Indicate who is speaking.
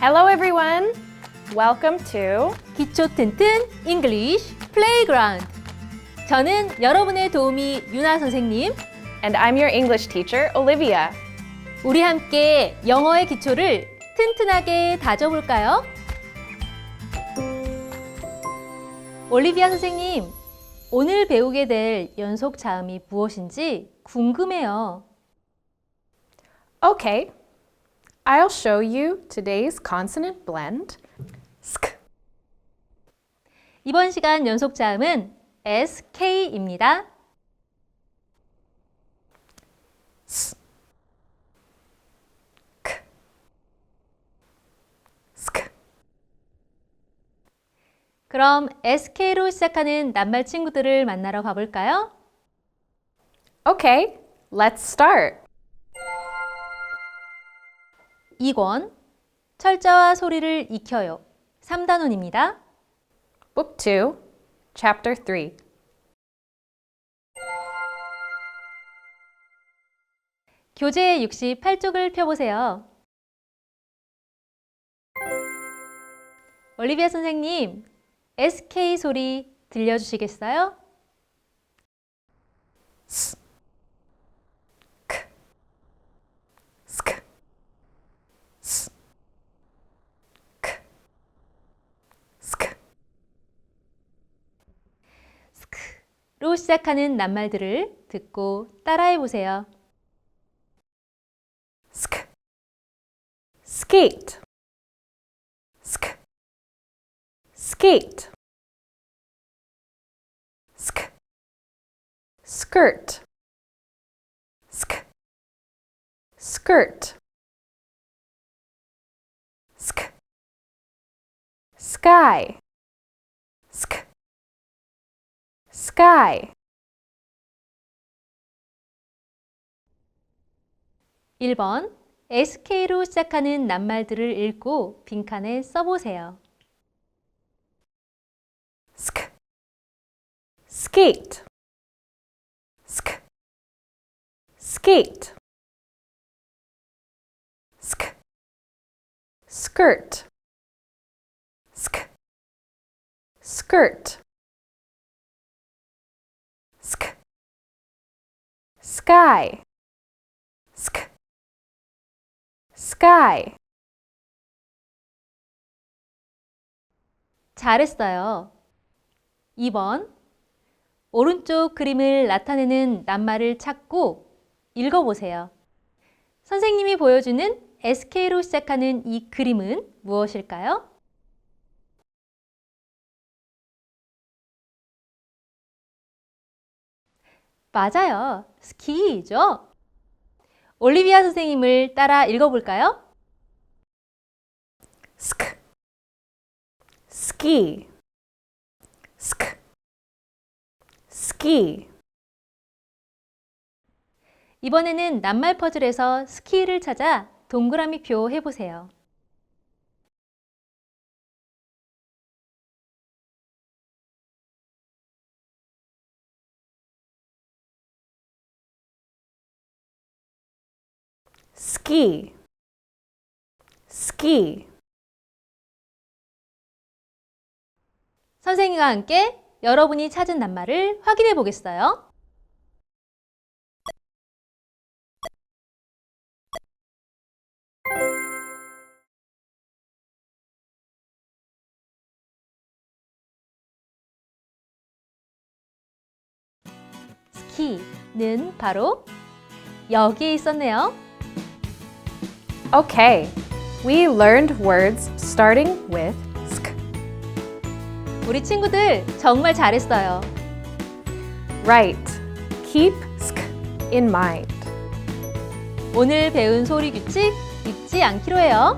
Speaker 1: Hello, everyone. Welcome to
Speaker 2: 기초 튼튼 English Playground. 저는 여러분의 도우미 유나 선생님.
Speaker 1: and I'm your English teacher, Olivia.
Speaker 2: 우리 함께 영어의 기초를 튼튼하게 다져볼까요? 올리비아 선생님, 오늘 배우게 될 연속 자음이 무엇인지 궁금해요.
Speaker 1: Okay. I'll show you today's consonant blend. Sk.
Speaker 2: 이번 시간 연속 자음은 SK입니다. 그럼 SK로 시작하는 낱말 친구들을 만나러 가볼까요?
Speaker 1: Okay, let's start.
Speaker 2: 2권 철자와 소리를 익혀요. 3단원입니다.
Speaker 1: Book 2, Chapter 3.
Speaker 2: 교재 68쪽을 펴보세요. 올리비아 선생님, SK 소리 들려주시겠어요?
Speaker 1: S. K. Sk. S. K. Sk.
Speaker 2: 로 시작하는 낱말들을 듣고 따라해 보세요.
Speaker 1: Skate. Sk. Skate. Sk. Skirt. Sk. Skirt. Sk. Sky. Sk. Sky.
Speaker 2: 1번 SK로 시작하는 낱말들을 읽고 빈칸에 써보세요.
Speaker 1: Skate. Sk. Skate. Sk. Skirt. Sk. Skirt. Sk. Sky. Sk. Sky.
Speaker 2: 잘했어요. 2번 오른쪽 그림을 나타내는 낱말을 찾고 읽어보세요. 선생님이 보여주는 SK로 시작하는 이 그림은 무엇일까요? 맞아요. 스키죠. 올리비아 선생님을 따라 읽어볼까요?
Speaker 1: Ski. Sk. Ski.
Speaker 2: 이번에는 낱말 퍼즐에서 스키를 찾아 동그라미 표 해보세요.
Speaker 1: Ski. Ski.
Speaker 2: 선생님과 함께 여러분이 찾은 낱말을 확인해 보겠어요. 스키는 바로 여기에 있었네요.
Speaker 1: Okay. We learned words starting with.
Speaker 2: 우리 친구들 정말 잘했어요.
Speaker 1: Right. Keep sk in mind.
Speaker 2: 오늘 배운 소리 규칙 잊지 않기로 해요.